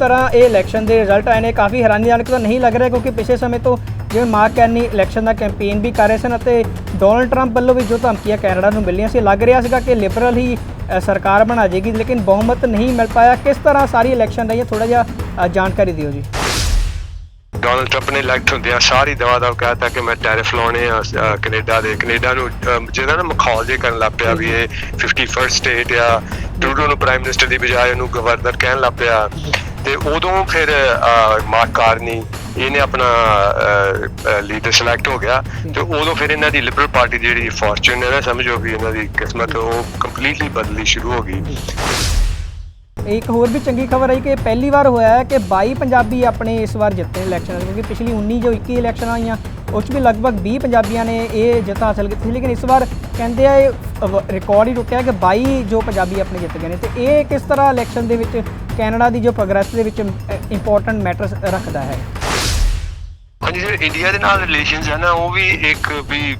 ਤਰ੍ਹਾਂ ਇਹ ਇਲੈਕਸ਼ਨ ਦੇ ਰਿਜ਼ਲਟ ਆਏ ਨੇ ਕਾਫੀ ਹੈਰਾਨੀਜਨਕ ਤਾਂ ਨਹੀਂ ਲੱਗ ਰਿਹਾ ਕਿਉਂਕਿ ਪਿਛਲੇ ਸਮੇਂ ਤੋਂ ਜਿਵੇਂ ਮਾਰਕ ਕੈਨੀ ਇਲੈਕਸ਼ਨ ਦਾ ਕੈਂਪੇਨ ਵੀ ਕਰ ਰਹੇ ਸਨ ਅਤੇ ਡੋਨਲਡ ਟਰੰਪ ਵੱਲੋਂ ਵੀ ਜੋ ਧਮਕੀਆਂ ਕੈਨੇਡਾ ਨੂੰ ਮਿਲੀਆਂ ਸੀ ਲੱਗ ਰਿਹਾ ਸੀਗਾ ਕਿ ਲਿਬਰਲ ਹੀ ਸਰਕਾਰ ਬਣਾ ਜਾਏਗੀ ਲੇਕਿਨ ਬਹੁਮਤ ਨਹੀਂ ਮਿਲ ਪਾਇਆ। ਕਿਸ ਤਰ੍ਹਾਂ ਸਾਰੀ ਇਲੈਕਸ਼ਨ ਰਹੀ ਹੈ ਥੋੜਾ ਜਿਹਾ ਜਾਣਕਾਰੀ ਦਿਓ ਜੀ। ਡੋਨਲਡ ਟਰੰਪ ਨੇ ਇਲੈਕਟ ਹੁੰਦਿਆਂ ਸਾਰੀ ਦਵਾ ਦਵ ਕਹਤਾ ਕਿ ਮੈਂ ਟੈਰਿਫ ਲਾਉਣੇ ਆ ਕੈਨੇਡਾ ਦੇ। ਕੈਨੇਡਾ ਨੂੰ ਜਿਹਦਾ ਨਾ ਮਖੌਲ ਜੇ ਕਰਨ ਲੱਗ ਪਿਆ ਵੀ ਇਹ 51st ਸਟੇਟ ਆ ਟਰੂਡੋ ਨੂੰ ਪ੍ਰਾਈਮ ਮਿਨਿਸਟਰ ਦੀ ਬਜਾਏ ਉਹਨੂੰ ਗਵਰਨਰ ਕਹਿਣ ਲੱਗ ਪਿਆ। ਤੇ ਉਦੋਂ ਫਿਰ ਅ, ਮਾਰਕ ਕਾਰਨੀ ਇਹਨੇ ਆਪਣਾ ਲੀਡਰ ਸਿਲੈਕਟ ਹੋ ਗਿਆ ਤੇ ਉਦੋਂ ਫਿਰ ਇਹਨਾਂ ਦੀ ਲਿਬਰਲ ਪਾਰਟੀ ਜਿਹੜੀ ਫੋਰਚੂਨ ਹੈ ਨਾ ਸਮਝੋ ਵੀ ਇਹਨਾਂ ਦੀ ਕਿਸਮਤ ਉਹ ਕੰਪਲੀਟਲੀ ਬਦਲਣੀ ਸ਼ੁਰੂ ਹੋ ਗਈ। ਇੱਕ ਹੋਰ ਵੀ ਚੰਗੀ ਖਬਰ ਆਈ ਕਿ ਪਹਿਲੀ ਵਾਰ ਹੋਇਆ ਹੈ ਕਿ 22 ਪੰਜਾਬੀ ਆਪਣੇ ਇਸ ਵਾਰ ਜਿੱਤੇ ਇਲੈਕਸ਼ਨ, ਕਿਉਂਕਿ ਪਿਛਲੀ 19 ਜੋ 21 ਇਲੈਕਸ਼ਨ ਆਈਆਂ, ਉਸ 'ਚ ਵੀ ਲਗਭਗ 20 ਪੰਜਾਬੀਆਂ ਨੇ ਇਹ ਜਿੱਤ ਹਾਸਲ ਕੀਤੀ ਲੇਕਿਨ ਇਸ ਵਾਰ ਕਹਿੰਦੇ ਆ ਇਹ ਰਿਕਾਰਡ ਹੀ ਟੁੱਟਿਆ ਕਿ 22 ਜੋ ਪੰਜਾਬੀ ਆਪਣੇ ਜਿੱਤ ਗਏ ਨੇ। ਤੇ ਇਹ ਕਿਸ ਤਰ੍ਹਾਂ ਇਲੈਕਸ਼ਨ ਦੇ ਵਿੱਚ ਕੈਨੇਡਾ ਦੀ ਜੋ ਪ੍ਰੋਗਰੈਸ ਦੇ ਵਿੱਚ ਇੰਪੋਰਟੈਂਟ ਮੈਟਰ ਰੱਖਦਾ ਹੈ? ਹਾਂਜੀ ਜਿਹੜੇ ਇੰਡੀਆ ਦੇ ਨਾਲ ਰਿਲੇਸ਼ਨਸ ਹੈ ਨਾ, ਉਹ ਵੀ ਇੱਕ ਵੀ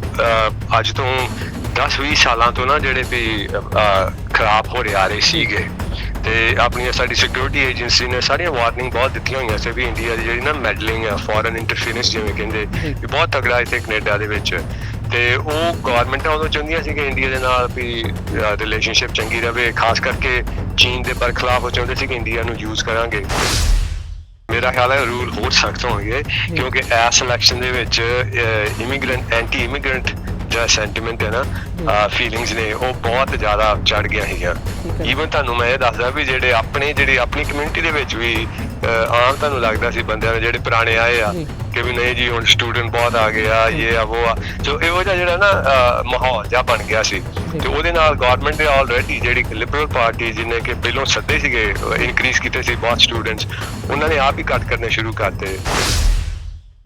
ਅੱਜ ਤੋਂ 10-20 ਸਾਲਾਂ ਤੋਂ ਨਾ ਜਿਹੜੇ ਵੀ ਖਰਾਬ ਹੋ ਰਹੇ ਆ ਰਹੇ ਸੀਗੇ। ਤੇ ਆਪਣੀ ਸਾਡੀ ਸਿਕਿਉਰਿਟੀ ਏਜੰਸੀ ਨੇ ਸਾਰੀਆਂ ਵਾਰਨਿੰਗ ਬਹੁਤ ਦਿੱਤੀਆਂ ਹੋਈਆਂ ਸੀ ਵੀ ਇੰਡੀਆ ਦੀ ਜਿਹੜੀ ਨਾ ਮੈਡਲਿੰਗ ਹੈ ਫੋਰਨ ਇੰਟਰਫੀਰੈਂਸ ਜਿਵੇਂ ਕਹਿੰਦੇ ਵੀ ਬਹੁਤ ਤਗੜਾ ਇੱਥੇ ਕੈਨੇਡਾ ਦੇ ਵਿੱਚ। ਤੇ ਉਹ ਗਵਰਨਮੈਂਟਾਂ ਉਦੋਂ ਚਾਹੁੰਦੀਆਂ ਸੀ ਕਿ ਇੰਡੀਆ ਦੇ ਨਾਲ ਵੀ ਰਿਲੇਸ਼ਨਸ਼ਿਪ ਚੰਗੀ ਰਵੇ ਖਾਸ ਕਰਕੇ ਚੀਨ ਦੇ ਬਰਖਲਾਫ ਉਹ ਚਾਹੁੰਦੇ ਸੀ ਕਿ ਇੰਡੀਆ ਨੂੰ ਯੂਜ਼ ਕਰਾਂਗੇ। ਮੇਰਾ ਖਿਆਲ ਹੈ ਰੂਲ ਹੋਰ ਸਖਤ ਹੋਣਗੇ ਕਿਉਂਕਿ ਇਸ ਇਲੈਕਸ਼ਨ ਦੇ ਵਿੱਚ ਇਮੀਗ੍ਰੈਂਟ ਐਂਟੀ ਇਮੀਗ੍ਰੈਂਟ ਜਿਹੜਾ ਸੈਂਟੀਮੈਂਟ ਹੈ ਨਾ ਫੀਲਿੰਗਸ ਨੇ ਉਹ ਬਹੁਤ ਜ਼ਿਆਦਾ ਚੜ ਗਿਆ ਹੈਗਾ। ਈਵਨ ਤੁਹਾਨੂੰ ਮੈਂ ਇਹ ਦੱਸਦਾ ਵੀ ਜਿਹੜੇ ਆਪਣੇ ਜਿਹੜੇ ਆਪਣੀ ਕਮਿਊਨਿਟੀ ਦੇ ਵਿੱਚ ਵੀ ਆਮ ਤੁਹਾਨੂੰ ਲੱਗਦਾ ਸੀ ਬੰਦਿਆਂ ਦੇ ਜਿਹੜੇ ਪੁਰਾਣੇ ਆਏ ਆ ਜੀ। ਕਿ ਵੀ ਨਹੀਂ ਜੀ ਹੁਣ ਸਟੂਡੈਂਟ ਬਹੁਤ ਆ ਗਏ ਆ ਇਹ ਆ ਉਹ ਆ। ਸੋ ਇਹੋ ਜਿਹਾ ਜਿਹੜਾ ਨਾ ਮਾਹੌਲ ਜਿਹਾ ਬਣ ਗਿਆ ਸੀ। ਤੇ ਉਹਦੇ ਨਾਲ ਗਵਰਨਮੈਂਟ ਦੇ ਆਲਰੇਡੀ ਜਿਹੜੀ ਲਿਬਰਲ ਪਾਰਟੀ ਜਿਹਨੇ ਕਿ ਪਹਿਲਾਂ ਸੱਦੇ ਸੀਗੇ ਇਨਕਰੀਜ਼ ਕੀਤੇ ਸੀ ਬਹੁਤ ਸਟੂਡੈਂਟਸ ਉਹਨਾਂ ਨੇ ਆਪ ਹੀ ਕੱਟ ਕਰਨੇ ਸ਼ੁਰੂ ਕਰਤੇ।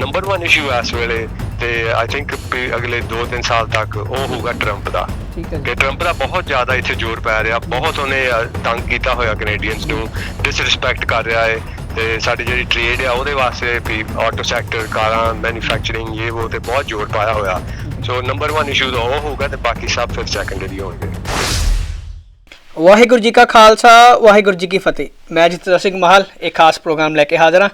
ਨੰਬਰ 1 ਇਸ਼ੂ ਇਸ ਵੇਲੇ ਤੇ ਆਈ ਥਿੰਕ ਅਗਲੇ 2-3 ਸਾਲ ਤੱਕ ਉਹ ਹੋਊਗਾ ਟਰੰਪ ਦਾ। ਠੀਕ ਹੈ ਕਿ ਟਰੰਪ ਦਾ ਬਹੁਤ ਜ਼ਿਆਦਾ ਇੱਥੇ ਜ਼ੋਰ ਪੈ ਰਿਹਾ। ਬਹੁਤ ਉਹਨੇ ਤੰਗ ਕੀਤਾ ਹੋਇਆ ਕੈਨੇਡੀਅਨਸ ਨੂੰ। ਡਿਸਰਿਸਪੈਕਟ ਕਰ ਰਿਹਾ ਹੈ ਤੇ ਸਾਡੀ ਜਿਹੜੀ ਟ੍ਰੇਡ ਆ ਉਹਦੇ ਵਾਸਤੇ ਵੀ ਆਟੋ ਸੈਕਟਰ ਕਾਰਾਂ ਮੈਨੂਫੈਕਚਰਿੰਗ ਇਹ ਉਹ ਤੇ ਬਹੁਤ ਜ਼ੋਰ ਪਾਇਆ ਹੋਇਆ। ਸੋ ਨੰਬਰ 1 ਇਸ਼ੂ ਤਾਂ ਉਹ ਹੋਊਗਾ ਤੇ ਬਾਕੀ ਸਭ ਫਿਰ ਸੈਕੰਡਰੀ ਹੋਣਗੇ। ਵਾਹਿਗੁਰੂ ਜੀ ਕਾ ਖਾਲਸਾ, ਵਾਹਿਗੁਰੂ ਜੀ ਕੀ ਫਤਿਹ। ਮੈਂ ਜਤਿੰਦਰ ਸਿੰਘ ਮਹਾਲ ਇੱਕ ਖਾਸ ਪ੍ਰੋਗਰਾਮ ਲੈ ਕੇ ਹਾਜ਼ਰ ਹਾਂ।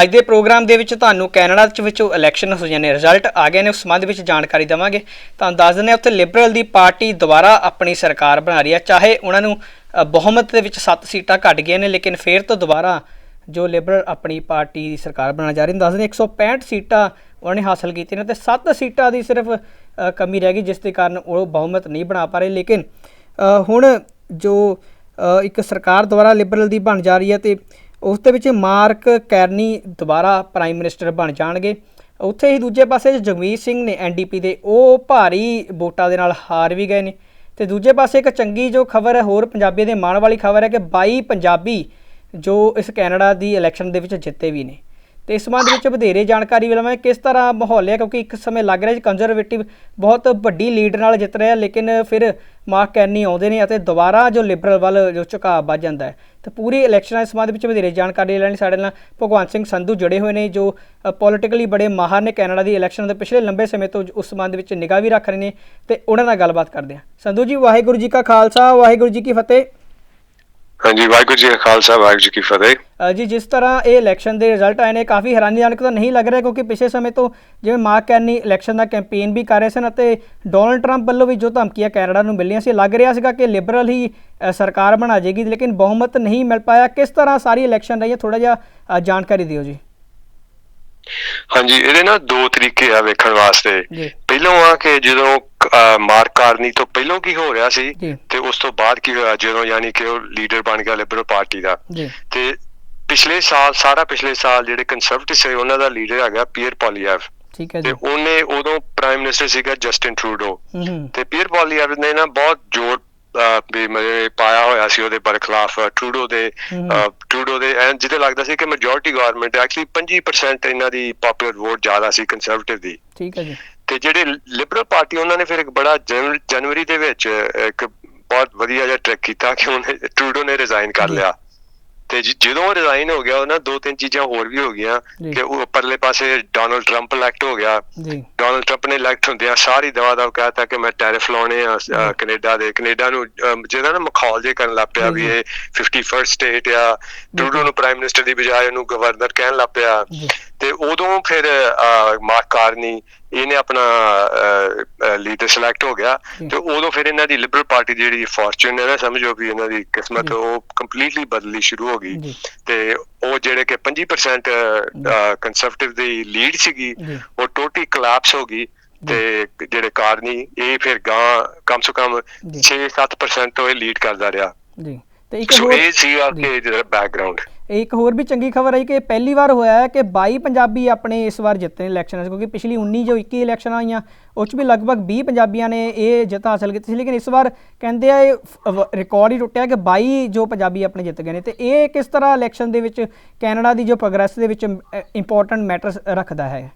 ਅੱਜ ਦੇ ਪ੍ਰੋਗਰਾਮ ਦੇ ਵਿੱਚ ਤੁਹਾਨੂੰ ਕੈਨੇਡਾ ਦੇ ਵਿੱਚੋਂ ਇਲੈਕਸ਼ਨ ਹੋਈਆਂ ਨੇ ਰਿਜ਼ਲਟ ਆ ਗਏ ਨੇ, ਉਸ ਸੰਬੰਧ ਵਿੱਚ ਜਾਣਕਾਰੀ ਦੇਵਾਂਗੇ। ਤੁਹਾਨੂੰ ਦੱਸ ਦਿੰਦੇ ਹਾਂ, ਉੱਥੇ ਲਿਬਰਲ ਦੀ ਪਾਰਟੀ ਦੁਬਾਰਾ ਆਪਣੀ ਸਰਕਾਰ ਬਣਾ ਰਹੀ ਹੈ। ਚਾਹੇ ਉਹਨਾਂ ਨੂੰ ਬਹੁਮਤ ਦੇ ਵਿੱਚ 7 ਸੀਟਾਂ ਘਟ ਗਈਆਂ ਨੇ, ਲੇਕਿਨ ਫੇਰ ਤੋਂ ਦੁਬਾਰਾ ਜੋ ਲਿਬਰਲ ਆਪਣੀ ਪਾਰਟੀ ਦੀ ਸਰਕਾਰ ਬਣਾਉਣ ਜਾ ਰਹੀ ਨੇ ਦੱਸ ਦਿੰਦੇ 165 ਸੀਟਾਂ ਉਹਨਾਂ ਨੇ ਹਾਸਲ ਕੀਤੀਆਂ ਨੇ ਤੇ 7 ਸੀਟਾਂ ਦੀ ਸਿਰਫ ਕਮੀ ਰਹਿ ਗਈ, ਜਿਸ ਦੇ ਕਾਰਨ ਉਹ ਬਹੁਮਤ ਨਹੀਂ ਬਣਾ ਪਾ ਰਹੇ। ਲੇਕਿਨ ਹੁਣ ਜੋ ਇੱਕ ਸਰਕਾਰ ਦੁਆਰਾ ਲਿਬਰਲ ਦੀ ਬਣ ਜਾ ਰਹੀ ਹੈ ਤੇ ਉਸ ਦੇ ਵਿੱਚ ਮਾਰਕ ਕੈਰਨੀ ਦੁਬਾਰਾ ਪ੍ਰਾਈਮ ਮਿਨਿਸਟਰ ਬਣ ਜਾਣਗੇ। ਉੱਥੇ ਹੀ ਦੂਜੇ ਪਾਸੇ ਜਗਮੀਤ ਸਿੰਘ ਨੇ ਐਨਡੀਪੀ ਦੇ ਉਹ ਭਾਰੀ ਵੋਟਾਂ ਦੇ ਨਾਲ ਹਾਰ ਵੀ ਗਏ ਨੇ। ਤੇ ਦੂਜੇ ਪਾਸੇ ਇੱਕ ਚੰਗੀ ਜੋ ਖਬਰ ਹੈ, ਹੋਰ ਪੰਜਾਬੀਆਂ ਦੇ ਮਾਣ ਵਾਲੀ ਖਬਰ ਹੈ ਕਿ 22 ਪੰਜਾਬੀ ਜੋ ਇਸ ਕੈਨੇਡਾ ਦੀ ਇਲੈਕਸ਼ਨ ਦੇ ਵਿੱਚ ਜਿੱਤੇ ਵੀ ਨੇ। ਤੇ ਇਸ ਸੰਬੰਧ ਵਿੱਚ ਵਧੇਰੇ ਜਾਣਕਾਰੀ ਲਵਾਂ ਕਿਸ ਤਰ੍ਹਾਂ ਮਾਹੌਲ ਹੈ, ਕਿਉਂਕਿ ਇੱਕ ਸਮੇਂ ਲੱਗ ਰਿਹਾ ਸੀ ਕੰਜ਼ਰਵੇਟਿਵ ਬਹੁਤ ਵੱਡੀ ਲੀਡ ਨਾਲ ਜਿੱਤ ਰਿਹਾ, ਲੇਕਿਨ ਫਿਰ ਮਾਰਕ ਕੈਨੀ ਆਉਂਦੇ ਨੇ ਅਤੇ ਦੁਬਾਰਾ ਜੋ ਲਿਬਰਲ ਵੱਲ ਜੋ ਝੁਕਾਅ ਵੱਧ ਜਾਂਦਾ ਹੈ, ਤੇ ਪੂਰੀ ਇਲੈਕਸ਼ਨਾਂ ਇਸ ਸੰਬੰਧ ਵਿੱਚ ਵਧੇਰੇ ਜਾਣਕਾਰੀ ਲੈਣ ਲਈ ਸਾਡੇ ਨਾਲ ਭਗਵੰਤ ਸਿੰਘ ਸੰਧੂ ਜੁੜੇ ਹੋਏ ਨੇ, ਜੋ ਪੋਲਿਟਿਕਲੀ ਬੜੇ ਮਾਹਰ ਨੇ ਕੈਨੇਡਾ ਦੀ ਇਲੈਕਸ਼ਨ ਦੇ ਪਿਛਲੇ ਲੰਬੇ ਸਮੇਂ ਤੋਂ ਉਸ ਸੰਬੰਧ ਵਿੱਚ ਨਿਗਾਹ ਵੀ ਰੱਖ ਰਹੇ ਨੇ ਤੇ ਉਹਨਾਂ ਨਾਲ ਗੱਲਬਾਤ ਕਰਦੇ ਹਾਂ। ਸੰਧੂ ਜੀ, ਵਾਹਿਗੁਰੂ ਜੀ ਕਾ ਖਾਲਸਾ, ਵਾਹਿਗੁਰੂ ਜੀ ਕੀ ਫਤਿਹ। ਹਾਂਜੀ ਵਾਹਿਗੁਰੂ ਜੀ ਕਾ ਖਾਲਸਾ ਵਾਹਿਗੁਰੂ ਜੀ ਕੀ ਫਤਿਹ। ਜੀ ਜਿਸ ਤਰ੍ਹਾਂ ਇਹ ਇਲੈਕਸ਼ਨ ਦੇ ਰਿਜ਼ਲਟ ਆਏ ਨੇ ਕਾਫੀ ਹੈਰਾਨੀਜਨਕ ਤਾਂ ਨਹੀਂ ਲੱਗ ਰਿਹਾ ਕਿਉਂਕਿ ਪਿਛਲੇ ਸਮੇਂ ਤੋਂ ਜਿਵੇਂ ਮਾਰਕ ਕੈਨੀ ਇਲੈਕਸ਼ਨ ਦਾ ਕੈਂਪੇਨ ਵੀ ਕਰ ਰਹੇ ਸਨ ਅਤੇ ਡੋਨਲਡ ਟਰੰਪ ਵੱਲੋਂ ਵੀ ਜੋ ਧਮਕੀਆਂ ਕੈਨੇਡਾ ਨੂੰ ਮਿਲੀਆਂ ਸੀ ਲੱਗ ਰਿਹਾ ਸੀਗਾ ਕਿ ਲਿਬਰਲ ਹੀ ਸਰਕਾਰ ਬਣਾ ਜਾਏਗੀ ਲੇਕਿਨ ਬਹੁਮਤ ਨਹੀਂ ਮਿਲ ਪਾਇਆ। ਕਿਸ ਤਰ੍ਹਾਂ ਸਾਰੀ ਇਲੈਕਸ਼ਨ ਰਹੀ ਹੈ ਥੋੜਾ ਜਿਹਾ ਜਾਣਕਾਰੀ ਦਿਓ ਜੀ। ਹਾਂਜੀ ਇਹਦੇ ਨਾ ਦੋ ਤਰੀਕੇ ਆ ਵੇਖਣ ਵਾਸਤੇ। ਪਹਿਲੋਂ ਆ ਕਿ ਜਦੋਂ ਮਾਰਕ ਕਾਰਨੀ ਤੋਂ ਪਹਿਲੋਂ ਕੀ ਹੋ ਰਿਹਾ ਸੀ ਤੇ ਉਸ ਤੋਂ ਬਾਅਦ ਕੀ ਹੋਇਆ ਜਦੋਂ ਯਾਨੀ ਕਿ ਉਹ ਲੀਡਰ ਬਣ ਗਿਆ ਲਿਬਰਲ ਪਾਰਟੀ ਦਾ। ਤੇ ਪਿਛਲੇ ਸਾਲ ਸਾਰਾ ਪਿਛਲੇ ਸਾਲ ਜਿਹੜੇ ਕੰਸਰਵੇਟਿਵ ਸੀ ਉਹਨਾਂ ਦਾ ਲੀਡਰ ਹੈਗਾ ਪੀਅਰ ਪੋਲੀਐਵ ਠੀਕ ਹੈ ਤੇ ਜੀ। ਉਹਨੇ ਉਦੋਂ ਪ੍ਰਾਈਮ ਮਿਨਿਸਟਰ ਸੀਗਾ ਜਸਟਿਨ ਟਰੂਡੋ ਤੇ ਪੀਅਰ ਪੋਲੀਐਵ ਨੇ ਨਾ ਬਹੁਤ ਜ਼ੋਰ ਵੀ ਮਤਲਬ ਪਾਇਆ ਹੋਇਆ ਸੀ ਉਹਦੇ ਬਰਖਲਾਫ ਟਰੂਡੋ ਦੇ ਟਰੂਡੋ ਦੇ ਜਿਹਦੇ ਲੱਗਦਾ ਸੀ ਕਿ ਮੈਜੋਰਟੀ ਗਵਰਨਮੈਂਟ ਐਕਚੁਅਲੀ 25% ਇਹਨਾਂ ਦੀ ਪਪੂਲਰ ਵੋਟ ਜ਼ਿਆਦਾ ਸੀ ਕੰਸਰਵੇਟਿਵ ਦੀ। ਠੀਕ ਹੈ ਜੀ। ਤੇ ਜਿਹੜੇ ਲਿਬਰਲ ਪਾਰਟੀ ਉਹਨਾਂ ਨੇ ਫਿਰ ਇੱਕ ਬੜਾ ਜਨ- ਜਨਵਰੀ ਦੇ ਵਿੱਚ ਇੱਕ ਬਹੁਤ ਵਧੀਆ ਜਿਹਾ ਟ੍ਰੈਕ ਕੀਤਾ ਕਿ ਉਹਨੇ ਟਰੂਡੋ ਨੇ ਰਿਜ਼ਾਈਨ ਕਰ। ਲਿਆ ਤੇ ਜਦੋਂ ਰਿਜ਼ਾਈਨ ਹੋ ਗਿਆ ਉਹ ਨਾ ਦੋ ਤਿੰਨ ਚੀਜ਼ਾਂ ਹੋਰ ਵੀ ਹੋ ਗਈਆਂ। ਕਿ ਉਹ ਪਰਲੇ ਪਾਸੇ ਡੋਨਲਡ ਟਰੰਪ ਇਲੈਕਟ ਹੋ ਗਿਆ ਜੀ ਡੋਨਲਡ ਟਰੰਪ ਨੇ ਇਲੈਕਟ ਹੁੰਦਿਆਂ ਸਾਰੀ ਦਵਾ ਦਵ ਕਹਤਾ ਕਿ ਮੈਂ ਟੈਰਿਫ ਲਾਉਣੇ ਆ ਕੈਨੇਡਾ ਦੇ ਕੈਨੇਡਾ ਨੂੰ ਜਿਹਦਾ ਨਾ ਮਖੌਲ ਜੇ ਕਰਨ ਲੱਗ ਪਿਆ ਵੀ। ਇਹ 51st ਸਟੇਟ ਆ ਟਰੂਡੋ ਨੂੰ ਪ੍ਰਾਈਮ ਮਿਨਿਸਟਰ ਦੀ ਬਜਾਏ ਉਹਨੂੰ ਗਵਰਨਰ ਕਹਿਣ ਲੱਗ ਪਿਆ ਤੇ ਉਦੋਂ ਫਿਰ ਮਾਰਕ ਕਾਰਨੀ ਇਹਨੇ ਆਪਣਾ ਲੀਡਰ ਸਿਲੈਕਟ ਹੋ ਗਿਆ। ਤੇ ਉਦੋਂ ਫਿਰ ਇਹਨਾਂ ਦੀ ਲਿਬਰਲ ਪਾਰਟੀ ਜਿਹੜੀ ਫੋਰਚੂਨ ਹੈ ਸਮਝੋ ਵੀ ਇਹਨਾਂ ਦੀ ਕਿਸਮਤ। ਉਹ ਕੰਪਲੀਟਲੀ ਬਦਲਣੀ ਸ਼ੁਰੂ ਹੋ ਗਈ ਤੇ ਉਹ ਜਿਹੜੇ ਕਿ 25% ਕੰਸਰਵੇਟਿਵ ਦੀ ਲੀਡ ਸੀਗੀ ਉਹ ਟੋਟਲੀ ਕਲਾਪਸ ਹੋ ਗਈ ਤੇ ਜਿਹੜੇ ਕਾਰਨੀ ਇਹ ਫਿਰ ਗਾਂ ਕਮ ਸੇ ਕਮ ਜੀ। 6-7% ਤੋਂ ਇਹ ਲੀਡ ਕਰਦਾ ਰਿਹਾ ਜੀ ਤੇ ਇੱਕ ਸੋ ਹੋਰ ਇਹ ਸੀਗਾ ਜੀ। ਕਿ ਜਿਹੜਾ ਬੈਕਗ੍ਰਾਉਂਡ ਇੱਕ ਹੋਰ ਵੀ ਚੰਗੀ ਖਬਰ ਆਈ ਕਿ ਪਹਿਲੀ ਵਾਰ ਹੋਇਆ ਹੈ ਕਿ 22 ਪੰਜਾਬੀ ਆਪਣੇ ਇਸ ਵਾਰ ਜਿੱਤੇ ਨੇ ਇਲੈਕਸ਼ਨਾਂ 'ਚ ਕਿਉਂਕਿ ਪਿਛਲੀ 19 ਜੋ 21 ਇਲੈਕਸ਼ਨਾਂ ਆਈਆਂ ਉਹ 'ਚ ਵੀ ਲਗਭਗ 20 ਪੰਜਾਬੀਆਂ ਨੇ ਇਹ ਜਿੱਤ ਹਾਸਲ ਕੀਤੀ ਸੀ ਲੇਕਿਨ ਇਸ ਵਾਰ ਕਹਿੰਦੇ ਆ ਇਹ ਰਿਕਾਰਡ ਹੀ ਟੁੱਟਿਆ ਕਿ 22 ਜੋ ਪੰਜਾਬੀ ਆਪਣੇ ਜਿੱਤ ਗਏ ਨੇ ਤੇ ਇਹ ਕਿਸ ਤਰ੍ਹਾਂ ਇਲੈਕਸ਼ਨ ਦੇ ਵਿੱਚ ਕੈਨੇਡਾ ਦੀ ਜੋ ਪ੍ਰੋਗਰੈਸ ਦੇ ਵਿੱਚ ਇੰਪੋਰਟੈਂਟ ਮੈਟਰ ਰੱਖਦਾ ਹੈ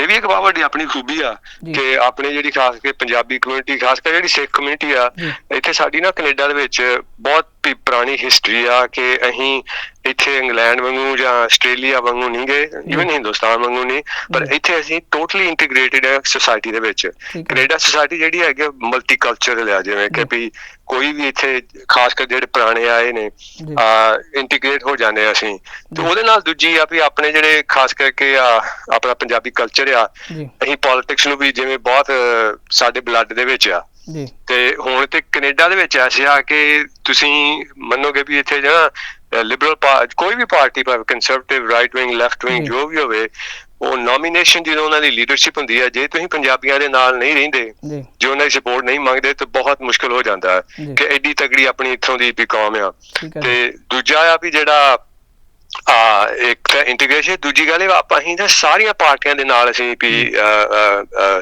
ਇਹ ਵੀ ਇੱਕ ਬਹੁਤ ਵੱਡੀ ਆਪਣੀ ਖੂਬੀ ਆ। ਕਿ ਆਪਣੇ ਜਿਹੜੀ ਖਾਸ ਕੇ ਪੰਜਾਬੀ ਕਮਿਊਨਿਟੀ ਖਾਸ ਕਰ ਜਿਹੜੀ ਸਿੱਖ ਕਮਿਊਨਿਟੀ ਆ। ਇੱਥੇ ਸਾਡੀ ਨਾ ਕੈਨੇਡਾ ਦੇ ਵਿੱਚ ਬਹੁਤ ਵੀ ਪੁਰਾਣੀ ਹਿਸਟਰੀ ਆ ਕਿ ਅਸੀਂ ਇੱਥੇ ਇੰਗਲੈਂਡ ਵਾਂਗੂ ਜਾਂ ਆਸਟ੍ਰੇਲੀਆ ਵਾਂਗੂ ਨਹੀਂ ਗਏ ਇਵਨ ਹਿੰਦੁਸਤਾਨ ਵਾਂਗੂ ਨਹੀਂ ਪਰ। ਇੱਥੇ ਅਸੀਂ ਟੋਟਲੀ ਇੰਟੀਗ੍ਰੇਟਿਡ ਹੈ ਸੋਸਾਇਟੀ ਦੇ ਵਿੱਚ। ਕੈਨੇਡਾ ਸੋਸਾਇਟੀ ਜਿਹੜੀ ਹੈਗੀ ਮਲਟੀ ਕਲਚਰਲ ਆ ਜਿਵੇਂ ਕਿ ਵੀ ਕੋਈ ਵੀ ਇੱਥੇ ਖਾਸ ਕਰ ਜਿਹੜੇ ਪੁਰਾਣੇ ਆਏ ਨੇ। ਆ ਇੰਟੀਗ੍ਰੇਟ ਹੋ ਜਾਂਦੇ ਅਸੀਂ ਤੇ। ਉਹਦੇ ਨਾਲ ਦੂਜੀ ਆ ਵੀ ਆਪਣੇ ਜਿਹੜੇ ਖਾਸ ਕਰਕੇ ਆ ਆਪਣਾ ਪੰਜਾਬੀ ਕਲਚਰ ਆ ਅਸੀਂ ਪੋਲਿਟਿਕਸ ਨੂੰ ਵੀ ਜਿਵੇਂ ਬਹੁਤ ਸਾਡੇ ਬਲੱਡ ਦੇ ਵਿੱਚ ਆ ਜੀ ਤੇ ਹੁਣ ਤੇ ਕੈਨੇਡਾ ਦੇ ਵਿੱਚ ਐਸੇ ਆ ਕਿ ਤੁਸੀਂ ਮੰਨੋਗੇ ਵੀ ਇੱਥੇ ਜਿਹੜਾ ਲਿਬਰਲ ਕੋਈ ਵੀ ਪਾਰਟੀ ਭਾਵੇਂ conservative right wing left wing ਜੀ। ਵੀ ਹੋਵੇ ਉਹ ਨੋਮੀਨੇਸ਼ਨ ਜਦੋਂ ਉਹਨਾਂ ਦੀ ਲੀਡਰਸ਼ਿਪ ਹੁੰਦੀ ਹੈ ਜੇ ਤੁਸੀਂ ਪੰਜਾਬੀਆਂ ਦੇ ਨਾਲ ਨਹੀਂ ਰਹਿੰਦੇ ਜੀ ਉਹਨਾਂ ਦੀ ਸਪੋਰਟ ਨਹੀਂ ਮੰਗਦੇ ਤਾਂ ਬਹੁਤ ਮੁਸ਼ਕਲ ਹੋ ਜਾਂਦਾ ਹੈ। ਕਿ ਐਡੀ ਤਗੜੀ ਆਪਣੀ ਇੱਥੋਂ ਦੀ ਵੀ ਕੌਮ ਆ ਤੇ ਦੂਜਾ ਆ ਵੀ ਜਿਹੜਾ ਆ ਇੱਕ ਤਾਂ ਇੰਟੀਗ੍ਰੇਸ਼ਨ ਦੂਜੀ ਗੱਲ ਇਹ ਆਪਾਂ ਅਸੀਂ ਤਾਂ ਸਾਰੀਆਂ ਪਾਰਟੀਆਂ ਦੇ ਨਾਲ ਅਸੀਂ ਵੀ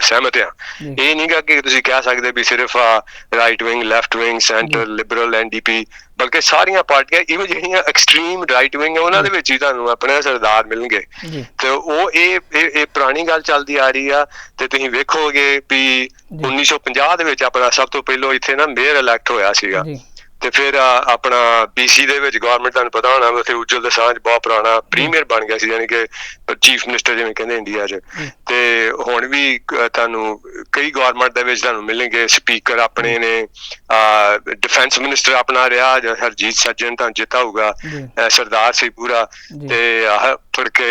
ਸਹਿਮਤ ਆ। ਇਹ ਨਹੀਂ ਗਾ ਕਿ ਤੁਸੀਂ ਕਹਿ ਸਕਦੇ ਵੀ ਸਿਰਫ right wing left wing centre liberal NDP ਬਲਕਿ ਸਾਰੀਆਂ ਪਾਰਟੀਆਂ ਇਵਨ ਜਿਹੜੀਆਂ ਐਕਸਟ੍ਰੀਮ ਰਾਈਟ ਵਿੰਗ ਉਹਨਾਂ ਦੇ ਵਿੱਚ ਹੀ ਤੁਹਾਨੂੰ ਆਪਣੇ ਸਰਦਾਰ ਮਿਲਣਗੇ। ਤੇ ਉਹ ਇਹ ਇਹ ਇਹ ਪੁਰਾਣੀ ਗੱਲ ਚੱਲਦੀ ਆ ਰਹੀ ਆ ਤੇ ਤੁਸੀਂ ਵੇਖੋਗੇ ਵੀ ਜੀ। 1950 ਦੇ ਵਿੱਚ ਆਪਣਾ ਸਭ ਤੋਂ ਪਹਿਲਾਂ ਇੱਥੇ ਨਾ ਮੇਅਰ ਇਲੈਕਟ ਹੋਇਆ ਸੀਗਾ। ਤੇ ਫਿਰ ਆਪਣਾ ਬੀਸੀ ਦੇ ਵਿੱਚ ਗਵਰਨਮੈਂਟ ਤੁਹਾਨੂੰ ਪਤਾ ਹੋਣਾ ਉੱਥੇ ਉਜਲ ਦਸਾਂਝ ਬਹੁਤ ਪੁਰਾਣਾ ਪ੍ਰੀਮੀਅਰ ਬਣ ਗਿਆ ਸੀ ਯਾਨੀ ਕਿ ਚੀਫ ਮਿਨਿਸਟਰ ਜਿਵੇਂ ਕਹਿੰਦੇ ਇੰਡੀਆ 'ਚ। ਤੇ ਹੁਣ ਵੀ ਤੁਹਾਨੂੰ ਕਈ ਗਵਰਨਮੈਂਟ ਦੇ ਵਿੱਚ ਤੁਹਾਨੂੰ ਮਿਲਣਗੇ ਸਪੀਕਰ ਆਪਣੇ ਨੇ ਡਿਫੈਂਸ ਮਿਨਿਸਟਰ ਆਪਣਾ ਰਿਹਾ ਜ- ਹਰਜੀਤ ਸੱਜਣ ਤਾਂ ਜਿੱਤਾ ਹੋਊਗਾ ਸਰਦਾਰ ਸੀ ਪੂਰਾ। ਤੇ ਫੜ ਕੇ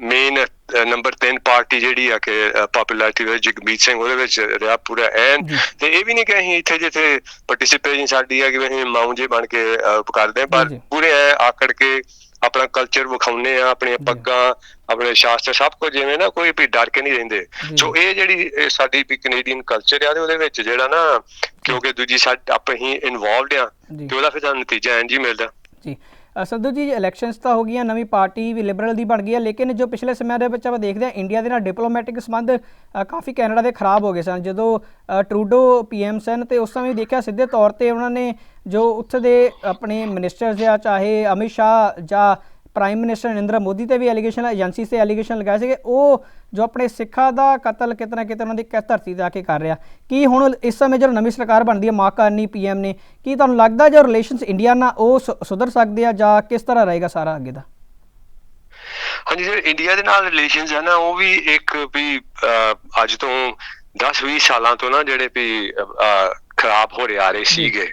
ਮੇਨ ਨੰਬਰ 3 ਪਾਰਟੀ ਜਿਹੜੀ ਆ ਕਿ ਪਪੂਲੈਰਿਟੀ ਵਿੱਚ ਜਗਮੀਤ ਸਿੰਘ ਉਹਦੇ ਵਿੱਚ ਰਿਹਾ ਪੂਰਾ ਐਨ ਜੀ। ਤੇ ਇਹ ਵੀ ਨਹੀਂ ਕਿ ਅਸੀਂ ਇੱਥੇ ਜਿੱਥੇ ਪਾਰਟਿਸਿਪੇਸ਼ਨ ਸਾਡੀ ਹੈ ਕਿ ਅਸੀਂ ਮਾਊਂ ਜੇ ਬਣ ਕੇ ਕਰਦੇ ਪਰ ਜੀ, ਜੀ। ਪੂਰੇ ਐ ਆਕੜ ਕੇ ਆਪਣਾ ਕਲਚਰ ਵਿਖਾਉਨੇ ਆ ਆਪਣੀਆਂ ਜੀ। ਪੱਗਾਂ ਆਪਣੇ ਸ਼ਾਸਤਰ ਸਭ ਕੁਝ ਜਿਵੇਂ ਨਾ ਕੋਈ ਵੀ ਡਰ ਕੇ ਨਹੀਂ ਰਹਿੰਦੇ ਜੀ। ਸੋ ਇਹ ਜਿਹੜੀ ਸਾਡੀ ਵੀ ਕੈਨੇਡੀਅਨ ਕਲਚਰ ਆ ਤੇ ਉਹਦੇ ਵਿੱਚ ਜਿਹੜਾ ਨਾ ਕਿਉਂਕਿ ਦੂਜੀ ਸਾਡ ਆਪਾਂ ਹੀ ਇਨਵੋਲਵਡ ਆ ਜੀ ਤੇ ਉਹਦਾ ਫਿਰ ਨਤੀਜਾ ਇੰਜ ਹੀ ਮਿਲਦਾ ਜੀ ਸੰਧੂ ਜੀ ਇਲੈਕਸ਼ਨਸ ਤਾਂ ਹੋ ਗਈਆਂ ਨਵੀਂ ਪਾਰਟੀ ਵੀ ਲਿਬਰਲ ਦੀ ਬਣ ਗਈ ਹੈ ਲੇਕਿਨ ਜੋ ਪਿਛਲੇ ਸਮੇਂ ਦੇ ਵਿੱਚ ਆਪਾਂ ਦੇਖਦੇ ਹਾਂ ਇੰਡੀਆ ਦੇ ਨਾਲ ਡਿਪਲੋਮੈਟਿਕ ਸੰਬੰਧ ਕਾਫੀ ਕੈਨੇਡਾ ਦੇ ਖਰਾਬ ਹੋ ਗਏ ਸਨ। ਜਦੋਂ ਅ, ਟਰੂਡੋ ਪੀਐਮ ਸਨ ਤੇ ਉਸ ਸਮੇਂ ਦੇਖਿਆ ਸਿੱਧੇ ਤੌਰ ਤੇ ਉਹਨਾਂ ਨੇ ਜੋ ਉੱਥੇ ਦੇ ਆਪਣੇ ਮਿਨਿਸਟਰਸ ਜਾਂ ਚਾਹੇ ਅਮਿਤ ਸ਼ਾਹ ਜਾਂ ਪ੍ਰਾਈਮ ਮਿਨਿਸਟਰ ਨਰਿੰਦਰ ਮੋਦੀ ਤੇ ਵੀ ਐਲੀਗੇਸ਼ਨ ਏਜੰਸੀ ਤੇ ਐਲੀਗੇਸ਼ਨ ਲਗਾਏ ਸੀਗੇ। ਉਹ ਜੋ ਆਪਣੇ ਸਿੱਖਾਂ ਦਾ ਕਤਲ ਕਿਤਨਾ ਕਿਤੇ ਉਹਨਾਂ ਦੀ ਕਿਸ ਧਰਤੀ ਤੇ ਆ ਕੇ ਕਰ ਰਿਹਾ। ਕੀ ਹੁਣ ਇਸ ਸਮੇਂ ਜਦੋਂ ਨਵੀਂ ਸਰਕਾਰ ਬਣਦੀ ਹੈ ਮਾਂ ਕਾਰਨੀ ਪੀਐਮ ਨੇ ਕੀ ਤੁਹਾਨੂੰ ਲੱਗਦਾ ਜੋ ਰਿਲੇਸ਼ਨਸ ਇੰਡੀਆ ਨਾਲ ਉਹ ਸੁਧਰ ਸਕਦੇ ਆ ਜਾਂ ਕਿਸ ਤਰ੍ਹਾਂ ਰਹੇਗਾ ਸਾਰਾ ਅੱਗੇ ਦਾ? ਹਾਂਜੀ ਜਿਹੜੇ ਇੰਡੀਆ ਦੇ ਨਾਲ ਰਿਲੇਸ਼ਨਸ ਹੈ ਨਾ ਉਹ ਵੀ ਇੱਕ ਵੀ ਅੱਜ ਤੋਂ 10-20 ਸਾਲਾਂ ਤੋਂ ਨਾ ਜਿਹੜੇ ਵੀ ਖਰਾਬ ਹੋ ਰਹੇ ਆ ਰਹੇ ਸੀਗੇ।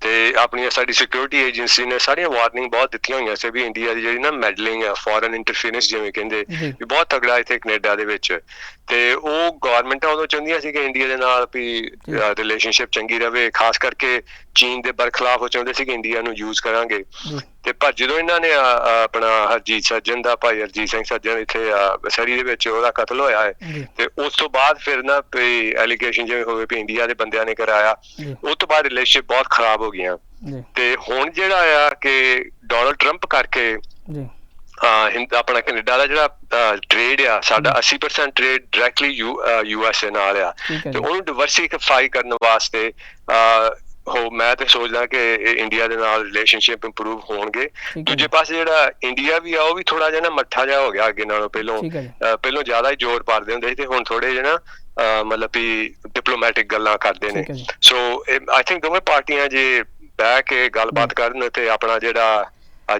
ਤੇ ਆਪਣੀਆਂ ਸਾਡੀ ਸਿਕਿਉਰਿਟੀ ਏਜੰਸੀ ਨੇ ਸਾਰੀਆਂ ਵਾਰਨਿੰਗ ਬਹੁਤ ਦਿੱਤੀਆਂ ਹੋਈਆਂ ਸੀ ਵੀ ਇੰਡੀਆ ਦੀ ਜਿਹੜੀ ਨਾ ਮੈਡਲਿੰਗ ਹੈ ਫੋਰਨ ਇੰਟਰਫੀਰੈਂਸ ਜਿਵੇਂ ਕਹਿੰਦੇ। ਵੀ ਬਹੁਤ ਤਗੜਾ ਇੱਥੇ ਕੈਨੇਡਾ ਦੇ ਵਿੱਚ ਤੇ ਉਹ ਗਵਰਨਮੈਂਟਾਂ ਉਦੋਂ ਚਾਹੁੰਦੀਆਂ ਸੀ ਕਿ ਇੰਡੀਆ ਦੇ ਨਾਲ ਵੀ। ਰਿਲੇਸ਼ਨਸ਼ਿਪ ਚੰਗੀ ਰਵੇ ਖਾਸ ਕਰਕੇ ਚੀਨ ਦੇ ਬਰਖਲਾਫ ਉਹ ਚਾਹੁੰਦੇ ਸੀ ਕਿ ਇੰਡੀਆ ਨੂੰ ਯੂਜ਼ ਕਰਾਂਗੇ। ਤੇ ਪਰ ਜਦੋਂ ਇਹਨਾਂ ਨੇ ਆਪਣਾ ਹਰਜੀਤ ਸੱਜਣ ਦਾ ਭਾਈ ਹਰਜੀਤ ਸਿੰਘ ਸੱਜਣ ਇੱਥੇ ਸਰੀ ਦੇ ਵਿੱਚ ਉਹਦਾ ਕਤਲ ਹੋਇਆ ਹੈ ਤੇ ਉਸ ਤੋਂ ਬਾਅਦ ਫਿਰ ਨਾ ਵੀ ਐਲੀਗੇਸ਼ਨ ਜਿਵੇਂ ਹੋਵੇ ਵੀ ਇੰਡੀਆ ਦੇ ਬੰਦਿਆਂ ਨੇ ਕਰਾਇਆ ਉਸ ਤੋਂ ਬਾਅਦ ਰਿਲੇਸ਼ਨਸ਼ਿਪ ਬਹੁਤ ਖਰਾਬ ਹੋ ਗਈਆਂ। ਤੇ ਹੁਣ ਜਿਹੜਾ ਆ ਕਿ ਡੋਨਲਡ ਟਰੰਪ ਕਰਕੇ ਜੀ। ਆਪਣਾ ਕੈਨੇਡਾ ਦਾ ਜਿਹੜਾ ਟ੍ਰੇਡ ਆ ਸਾਡਾ 80% ਟ੍ਰੇਡ ਡਾਇਰੈਕਟਲੀ ਯੂ ਐਸ ਨਾਲ ਆ। ਹੈ ਤੇ ਉਹਨੂੰ ਡਿਵਰਸਿਫਾਈ ਕਰਨ ਵਾਸਤੇ ਹੋ ਮੈਂ ਤੇ ਸੋਚਦਾ ਕਿ ਇਹ ਇੰਡੀਆ ਦੇ ਨਾਲ ਰਿਲੇਸ਼ਨਸ਼ਿਪ ਇੰਪਰੂਵ ਹੋਣਗੇ। ਦੂਜੇ। ਪਾਸੇ ਜਿਹੜਾ ਇੰਡੀਆ ਵੀ ਆ ਉਹ ਵੀ ਥੋੜਾ ਜਿਹਾ ਨਾ ਮੱਠਾ ਜਿਹਾ ਹੋ ਗਿਆ ਅੱਗੇ ਨਾਲੋਂ। ਪਹਿਲੋਂ ਪਹਿਲੋਂ ਜ਼ਿਆਦਾ ਹੀ ਜ਼ੋਰ ਪਾਉਂਦੇ ਹੁੰਦੇ ਸੀ ਤੇ ਹੁਣ ਥੋੜੇ ਜਿਹਾ ਨਾ ਮਤਲਬ ਵੀ ਡਿਪਲੋਮੈਟਿਕ ਗੱਲਾਂ ਕਰਦੇ ਨੇ। ਸੋ ਆਈ ਥਿੰਕ ਦੋਵੇਂ ਪਾਰਟੀਆਂ ਜੇ ਬਹਿ ਕੇ ਗੱਲਬਾਤ ਕਰਨ ਤੇ ਆਪਣਾ ਜਿਹੜਾ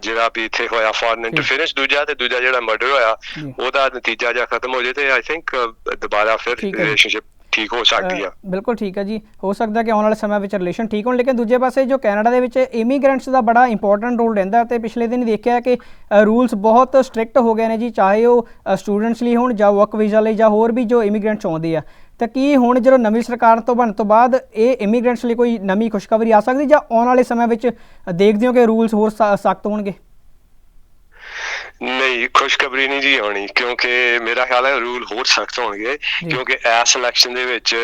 ਜਿਹੜਾ ਵੀ ਇੱਥੇ ਹੋਇਆ ਫੋਰਨ ਇੰਟਰਫੇਰੈਂਸ ਦੂਜਾ ਤੇ ਦੂਜਾ ਜਿਹੜਾ ਮਰਡਰ ਹੋਇਆ। ਉਹਦਾ ਨਤੀਜਾ ਜਾਂ ਖਤਮ ਹੋ ਜੇ ਤੇ ਆਈ ਥਿੰਕ ਦੁਬਾਰਾ ਫਿਰ। ਰਿਲੇਸ਼ਨਸ਼ਿਪ ਠੀਕ ਹੋ ਸਕਦੀ ਆ। ਬਿਲਕੁਲ ਠੀਕ ਹੈ ਜੀ। ਹੋ ਸਕਦਾ ਕਿ ਆਉਣ ਵਾਲੇ ਸਮੇਂ ਵਿੱਚ ਰਿਲੇਸ਼ਨ ਠੀਕ ਹੋਣ, ਲੇਕਿਨ ਦੂਜੇ ਪਾਸੇ ਜੋ ਕੈਨੇਡਾ ਦੇ ਵਿੱਚ ਇਮੀਗ੍ਰੈਂਟਸ ਦਾ ਬੜਾ ਇੰਪੋਰਟੈਂਟ ਰੋਲ ਰਹਿੰਦਾ ਤੇ ਪਿਛਲੇ ਦਿਨ ਦੇਖਿਆ ਕਿ ਰੂਲਸ ਬਹੁਤ ਸਟ੍ਰਿਕਟ ਹੋ ਗਏ ਨੇ ਜੀ, ਚਾਹੇ ਉਹ ਸਟੂਡੈਂਟਸ ਲਈ ਹੋਣ, ਜਾਂ ਵਰਕ ਵੀਜ਼ਾ ਲਈ, ਜਾਂ ਹੋਰ ਵੀ ਜੋ ਇਮੀਗ੍ਰੈਂਟਸ ਆਉਂਦੇ ਆ। ਤਾਂ ਕੀ ਹੁਣ ਜਦੋਂ ਨਵੀਂ ਸਰਕਾਰ ਤੋਂ ਬਣਨ ਤੋਂ ਬਾਅਦ ਇਹ ਇਮੀਗ੍ਰੈਂਟਸ ਲਈ ਕੋਈ ਨਵੀਂ ਖੁਸ਼ਖਬਰੀ ਆ ਸਕਦੀ, ਜਾਂ ਆਉਣ ਵਾਲੇ ਸਮੇਂ ਵਿੱਚ ਦੇਖਦੇ ਹੋ ਕਿ ਰੂਲਸ ਹੋਰ ਸਖਤ ਹੋਣਗੇ? ਨਹੀਂ ਖੁਸ਼ਖਬਰੀ ਨਹੀਂ ਜੀ ਆਉਣੀ ਕਿਉਂਕਿ ਮੇਰਾ ਖਿਆਲ ਹੈ ਰੂਲ ਹੋਰ ਸਖਤ ਹੋਣਗੇ ਕਿਉਂਕਿ ਇਸ ਇਲੈਕਸ਼ਨ ਦੇ ਵਿੱਚ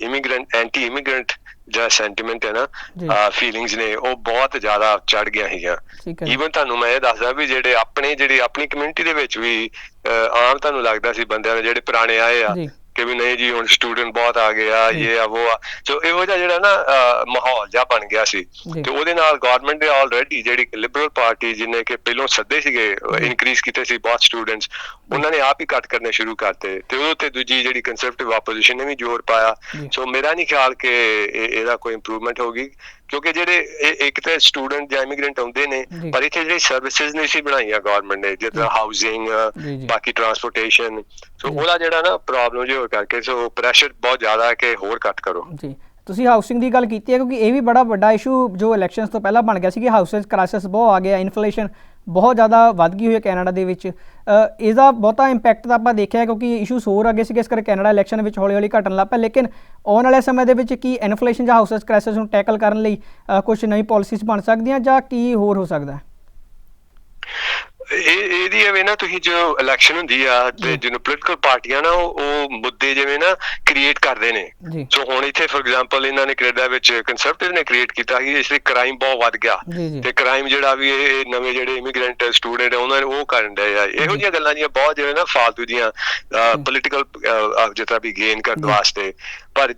ਇਮੀਗ੍ਰੈਂਟ ਐਂਟੀ ਇਮੀਗ੍ਰੈਂਟ ਜਿਹੜਾ ਸੈਂਟੀਮੈਂਟ ਹੈ। ਨਾ ਫੀਲਿੰਗਸ ਨੇ ਉਹ ਬਹੁਤ ਜ਼ਿਆਦਾ ਚੜ ਗਿਆ ਸੀਗਾ ਠੀਕ ਹੈ ਜੀ। ਈਵਨ ਤੁਹਾਨੂੰ ਮੈਂ ਇਹ ਦੱਸਦਾ ਵੀ ਜਿਹੜੇ ਆਪਣੇ ਜਿਹੜੀ ਆਪਣੀ ਕਮਿਊਨਿਟੀ ਦੇ ਵਿੱਚ ਵੀ ਆਮ ਤੁਹਾਨੂੰ ਲੱਗਦਾ ਸੀ ਬੰਦਿਆਂ ਦੇ ਜਿਹੜੇ ਪੁਰਾਣੇ ਆਏ ਆ। ਕਿ ਵੀ ਨਹੀਂ ਜੀ ਹੁਣ ਸਟੂਡੈਂਟ ਬਹੁਤ ਆ ਗਏ ਆ ਇਹ ਆ ਉਹ ਆ। ਸੋ ਇਹੋ ਜਿਹਾ ਜਿਹੜਾ ਨਾ ਮਾਹੌਲ ਜਿਹਾ ਬਣ ਗਿਆ ਸੀ। ਤੇ ਉਹਦੇ ਨਾਲ ਗਵਰਨਮੈਂਟ ਨੇ ਆਲਰੇਡੀ ਜਿਹੜੀ ਲਿਬਰਲ ਪਾਰਟੀ ਜਿਹਨੇ ਕਿ ਪਹਿਲੋਂ ਸੱਦੇ ਸੀਗੇ ਇਨਕਰੀਜ਼ ਕੀਤੇ ਸੀ ਬਹੁਤ ਸਟੂਡੈਂਟਸ ਉਹਨਾਂ ਨੇ ਆਪ ਹੀ ਕੱਟ ਕਰਨੇ ਸ਼ੁਰੂ ਕਰਤੇ ਤੇ ਉਹ ਤੇ ਦੂਜੀ ਜਿਹੜੀ ਕੰਜ਼ਰਵੇਟਿਵ ਆਪੋਜੀਸ਼ਨ ਨੇ ਵੀ ਜ਼ੋਰ ਪਾਇਆ। ਸੋ ਮੇਰਾ ਨਹੀਂ ਖਿਆਲ ਕਿ ਇਹ- ਇਹਦਾ ਕੋਈ ਇੰਪਰੂਵਮੈਂਟ ਹੋਗੀ ਕਿਉਂਕਿ ਜਿਹੜੇ ਇੱਕ ਤਾਂ ਸਟੂਡੈਂਟ ਜਾਂ ਇਮੀਗ੍ਰੈਂਟ ਆਉਂਦੇ ਨੇ। ਪਰ ਇੱਥੇ ਜਿਹੜੀ ਸਰਵਿਸਿਜ਼ ਨਹੀਂ ਸੀ ਬਣਾਈਆਂ ਗਵਰਨਮੈਂਟ ਨੇ ਜਿੱਦਾਂ ਹਾਊਸਿੰਗ। ਬਾਕੀ ਟਰਾਂਸਪੋਰਟੇਸ਼ਨ ਸੋ ਉਹਦਾ ਜਿਹੜਾ ਨਾ ਪ੍ਰੋਬਲਮ ਜੋ ਕਰਕੇ ਸੋ ਪ੍ਰੈਸ਼ਰ ਬਹੁਤ ਜ਼ਿਆਦਾ ਹੈ ਕਿ ਹੋਰ ਕੱਟ ਕਰੋ। ਜੀ। ਤੁਸੀਂ ਹਾਊਸਿੰਗ ਦੀ ਗੱਲ ਕੀਤੀ ਹੈ ਕਿਉਂਕਿ ਇਹ ਵੀ ਬੜਾ ਵੱਡਾ ਇਸ਼ੂ ਜੋ ਇਲੈਕਸ਼ਨਸ ਤੋਂ ਪਹਿਲਾਂ ਬਣ ਗਿਆ ਸੀ ਕਿ ਹਾਊਸਸ ਕ੍ਰਾਈਸਿਸ ਬਹੁਤ ਆ ਗਿਆ ਇਨਫਲੇਸ਼ਨ ਬਹੁਤ ਜ਼ਿਆਦਾ ਵੱਧ ਗਈ ਹੋਈ ਹੈ ਕੈਨੇਡਾ ਦੇ ਵਿੱਚ। ਅ, ਇਹਦਾ ਬਹੁਤਾ ਇੰਪੈਕਟ ਤਾਂ ਆਪਾਂ ਦੇਖਿਆ ਕਿਉਂਕਿ ਇਸ਼ੂਸ ਹੋਰ ਅੱਗੇ ਸੀਗੇ ਇਸ ਕਰਕੇ ਕੈਨੇਡਾ ਇਲੈਕਸ਼ਨ ਵਿੱਚ ਹੌਲੀ ਹੌਲੀ ਘਟਣ ਲੱਗ ਪਿਆ। ਲੇਕਿਨ ਆਉਣ ਵਾਲੇ ਸਮੇਂ ਦੇ ਵਿੱਚ ਕੀ ਇਨਫਲੇਸ਼ਨ ਜਾਂ ਹਾਊਸਸ ਕ੍ਰਾਈਸਿਸ ਨੂੰ ਟੈਕਲ ਕਰਨ ਲਈ ਕੁਝ ਨਵੀਂ ਪਾਲਿਸੀਜ਼ ਬਣ ਸਕਦੀਆਂ ਜਾਂ ਕੀ ਹੋਰ ਹੋ ਸਕਦਾ ਹੈ? ਇਹ ਇਹਦੀ ਐਵੇਂ ਨਾ ਤੁਸੀਂ ਜੋ ਇਲੈਕਸ਼ਨ ਹੁੰਦੀ ਆ ਤੇ ਜਿਹਨੂੰ ਪੋਲੀਟੀਕਲ ਪਾਰਟੀਆਂ ਨਾ ਉਹ ਮੁੱਦੇ ਜਿਵੇਂ ਨਾ ਕ੍ਰੀਏਟ ਕਰਦੇ ਨੇ। ਸੋ ਹੁਣ ਇੱਥੇ ਫੋਰ ਐਗਜ਼ਾਮਪਲ ਇਹਨਾਂ ਨੇ ਕੈਨੇਡਾ ਵਿੱਚ ਕੰਸਰਵੇਟਿਵ ਨੇ ਕ੍ਰੀਏਟ ਕੀਤਾ ਸੀ ਇਸ ਲਈ ਕ੍ਰਾਈਮ ਬਹੁਤ ਵੱਧ ਗਿਆ। ਤੇ ਕ੍ਰਾਈਮ ਜਿਹੜਾ ਵੀ ਇਹ ਨਵੇਂ ਜਿਹੜੇ ਇਮੀਗ੍ਰੈਂਟ ਸਟੂਡੈਂਟ ਆ ਉਹਨਾਂ ਨੇ ਉਹ ਕਰਨ ਡਏ ਆ। ਇਹੋ ਜਿਹੀਆਂ ਗੱਲਾਂ ਦੀਆਂ ਬਹੁਤ ਜਿਵੇਂ ਨਾ ਫਾਲਤੂ ਦੀਆਂ ਪੋਲੀਟੀਕਲ ਜਿੱਤਾ ਵੀ ਗੇਨ ਕਰਨ ਵਾਸਤੇ। ਪਰ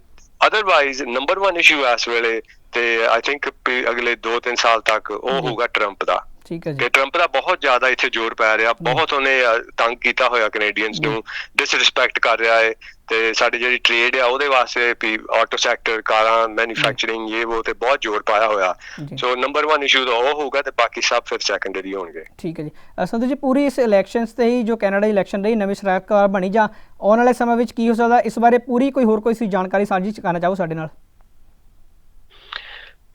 ਅਦਰਵਾਈਜ਼ ਨੰਬਰ 1 ਇਸ਼ੂ ਇਸ ਵੇਲੇ ਤੇ ਆਈ ਥਿੰਕ ਅਗਲੇ 2-3 ਸਾਲ ਤੱਕ ਉਹ ਹੋਊਗਾ ਟਰੰਪ ਦਾ। ਠੀਕ ਹੈ ਜੀ। ਕਿ ਟਰੰਪ ਦਾ ਬਹੁਤ ਜ਼ਿਆਦਾ ਇੱਥੇ ਜ਼ੋਰ ਪੈ ਰਿਹਾ। ਬਹੁਤ ਉਹਨੇ ਤੰਗ ਕੀਤਾ ਹੋਇਆ ਕੈਨੇਡੀਅਨਸ ਨੂੰ। ਡਿਸਰਿਸਪੈਕਟ ਕਰ ਰਿਹਾ ਹੈ ਤੇ ਸਾਡੀ ਜਿਹੜੀ ਟ੍ਰੇਡ ਆ ਉਹਦੇ ਵਾਸਤੇ ਵੀ ਆਟੋ ਸੈਕਟਰ ਕਾਰਾਂ ਮੈਨੂਫੈਕਚਰਿੰਗ ਇਹ ਉਹ ਤੇ ਬਹੁਤ ਜ਼ੋਰ ਪਾਇਆ ਹੋਇਆ। ਸੋ ਨੰਬਰ 1 ਇਸ਼ੂ ਤਾਂ ਉਹ ਹੋਊਗਾ ਤੇ ਬਾਕੀ ਸਭ ਫਿਰ ਸੈਕੰਡਰੀ ਹੋਣਗੇ। ਠੀਕ ਹੈ ਜੀ। ਸੰਧੂ ਜੀ ਪੂਰੀ ਇਸ ਇਲੈਕਸ਼ਨਸ ਤੇ ਹੀ ਜੋ ਕੈਨੇਡਾ ਇਲੈਕਸ਼ਨ ਰਹੀ ਨਵੀਂ ਸਰਕਾਰ ਬਣੀ ਜਾਂ ਆਉਣ ਵਾਲੇ ਸਮੇਂ ਵਿੱਚ ਕੀ ਹੋ ਸਕਦਾ? ਇਸ ਬਾਰੇ ਪੂਰੀ ਕੋਈ ਹੋਰ ਕੋਈ ਸੀ ਜਾਣਕਾਰੀ ਸਾਂਝੀ ਕਰਨਾ ਚਾਹੋ ਸਾਡੇ ਨਾਲ?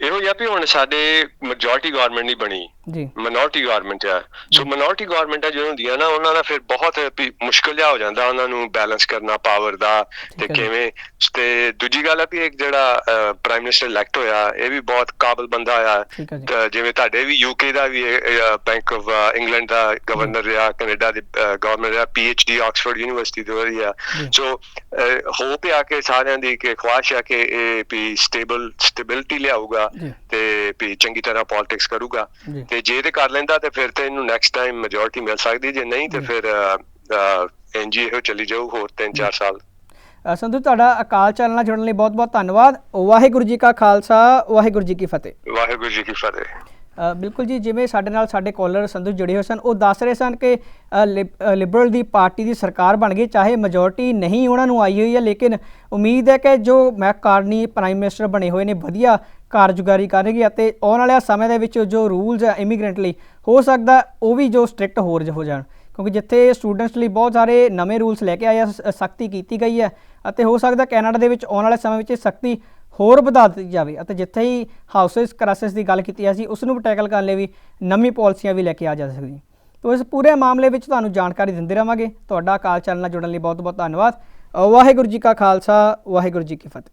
ਇਹੋ ਜਿਹਾ ਵੀ ਹੁਣ ਸਾਡੇ ਮੈਜੋਰਟੀ ਗਵਰਨਮੈਂਟ ਨਹੀਂ ਬਣੀ। ਜੀ ਮਿਨੋਰਟੀ ਗਵਰਨਮੈਂਟ ਆ ਸੋ ਮਿਨੋਰਟੀ ਗਵਰਨਮੈਂਟਾਂ ਜੋ ਹੁੰਦੀਆਂ ਨਾ ਉਹਨਾਂ ਦਾ ਫਿਰ ਬਹੁਤ ਮੁਸ਼ਕਲ ਜਿਹਾ ਹੋ ਜਾਂਦਾ ਉਹਨਾਂ ਨੂੰ ਬੈਲੈਂਸ ਕਰਨਾ ਪਾਵਰ ਦਾ ਤੇ ਹੈ। ਕਿਵੇਂ ਤੇ ਦੂਜੀ ਗੱਲ ਹੈ ਵੀ ਇੱਕ ਜਿਹੜਾ ਪ੍ਰਾਈਮ ਮਿਨਿਸਟਰ ਇਲੈਕਟ ਹੋਇਆ ਇਹ ਵੀ ਬਹੁਤ ਕਾਬਲ ਬੰਦਾ ਆ ਹੈ ਤਾਂ ਜਿਵੇਂ ਤੁਹਾਡੇ ਵੀ ਯੂਕੇ ਦਾ ਵੀ ਬੈਂਕ ਆਫ ਇੰਗਲੈਂਡ ਦਾ ਗਵਰਨਰ ਰਿਹਾ ਕੈਨੇਡਾ ਦੇ ਗਵਰਨਰ ਰਿਹਾ ਡੀ ਆਕਸਫੋਰਡ ਯੂਨੀਵਰਸਿਟੀ ਤੋਂ ਰਹੀ ਆ ਜੀ। ਸੋ ਹੋਪ ਆ ਕਿ ਸਾਰਿਆਂ ਦੀ ਕਿ ਖੁਆਇਸ਼ ਆ ਕਿ ਇਹ ਵੀ ਸਟੇਬਲ ਸਟੇਬਿਲਿਟੀ ਲਿਆਊਗਾ। ਤੇ ਵੀ ਚੰਗੀ ਤਰ੍ਹਾਂ ਪੋਲਿਟਿਕਸ ਕਰੂਗਾ ਜੀ। ਤੇ ਜੇ ਤੇ ਕਰ ਲੈਂਦਾ ਤੇ ਫਿਰ ਤੇ ਇਹਨੂੰ ਨੈਕਸਟ ਟਾਈਮ ਮੈਜੋਰਟੀ ਮਿਲ ਸਕਦੀ ਜੇ ਨਹੀਂ ਤੇ ਫਿਰ ਐਨਜੀ ਇਹੋ ਚੱਲੀ ਜਾਊ ਹੋਰ 3-4 ਸਾਲ। ਸੰਧੂ ਤੁਹਾਡਾ ਅਕਾਲ ਚੈਨਲ ਨਾਲ ਜੁੜਨ ਲਈ ਬਹੁਤ ਬਹੁਤ ਧੰਨਵਾਦ। ਵਾਹਿਗੁਰੂ ਜੀ ਕਾ ਖਾਲਸਾ ਵਾਹਿਗੁਰੂ ਜੀ ਕੀ ਫਤਿਹ। ਵਾਹਿਗੁਰੂ ਜੀ ਕੀ ਫਤਿਹ। ਬਿਲਕੁਲ ਜੀ ਜਿਵੇਂ ਸਾਡੇ ਨਾਲ ਸਾਡੇ ਕਾਲਰ ਸੰਧੂ ਜੁੜੇ ਹੋਏ ਸਨ ਉਹ ਦੱਸ ਰਹੇ ਸਨ ਕਿ ਲਿਬਰਲ ਦੀ ਪਾਰਟੀ ਦੀ ਸਰਕਾਰ ਬਣ ਗਈ ਚਾਹੇ ਮੈਜੋਰਟੀ ਨਹੀਂ ਉਹਨਾਂ ਨੂੰ ਆਈ ਹੋਈ ਹੈ ਲੇਕਿਨ ਉਮੀਦ ਹੈ ਕਿ ਜੋ ਮੈਕ ਕਾਰਨੀ ਪ੍ਰਾਈਮ ਮਿਨਿਸਟਰ ਬਣੇ ਹੋਏ ਨੇ ਵਧੀਆ ਕਾਰਜਕਾਰੀ ਕਰਨਗੇ ਅਤੇ ਆਉਣ ਵਾਲੇ ਸਮੇਂ ਦੇ ਵਿੱਚ ਜੋ ਰੂਲਸ ਹੈ ਇਮੀਗ੍ਰੈਂਟ ਲਈ, ਹੋ ਸਕਦਾ ਉਹ ਵੀ ਜੋ ਸਟ੍ਰਿਕਟ ਹੋਰ ਜ- ਹੋ ਜਾਣ। ਕਿਉਂਕਿ ਜਿੱਥੇ ਸਟੂਡੈਂਟਸ ਲਈ ਬਹੁਤ ਸਾਰੇ ਨਵੇਂ ਰੂਲਸ ਲੈ ਕੇ ਆਏ ਆ, ਸ- ਸਖਤੀ ਕੀਤੀ ਗਈ ਹੈ ਅਤੇ ਹੋ ਸਕਦਾ ਕੈਨੇਡਾ ਦੇ ਵਿੱਚ ਆਉਣ ਵਾਲੇ ਸਮੇਂ ਵਿੱਚ ਇਹ ਸਖਤੀ ਹੋਰ ਵਧਾ ਦਿੱਤੀ ਜਾਵੇ। ਅਤੇ ਜਿੱਥੇ ਹੀ ਹਾਊਸਸ ਕ੍ਰਾਈਸਿਸ ਦੀ ਗੱਲ ਕੀਤੀ ਸੀ ਉਸ ਨੂੰ ਵੀ ਟੈਕਲ ਕਰਨ ਲਈ ਵੀ ਨਵੀਂ ਪਾਲਿਸੀਆਂ ਵੀ ਲੈ ਕੇ ਆ ਜਾ ਸਕਦੀਆਂ ਤੋ ਇਸ ਪੂਰੇ ਮਾਮਲੇ ਵਿੱਚ ਤੁਹਾਨੂੰ ਜਾਣਕਾਰੀ ਦਿੰਦੇ ਰਵਾਂਗੇ। ਤੁਹਾਡਾ ਕਾਲ ਚੈਨਲ ਨਾਲ ਜੁੜਨ ਲਈ ਬਹੁਤ ਬਹੁਤ ਧੰਨਵਾਦ ਵਾਹਿਗੁਰੂ ਜੀ ਕਾ ਖਾਲਸਾ, ਵਾਹਿਗੁਰੂ ਜੀ ਕੀ ਫਤਿਹ।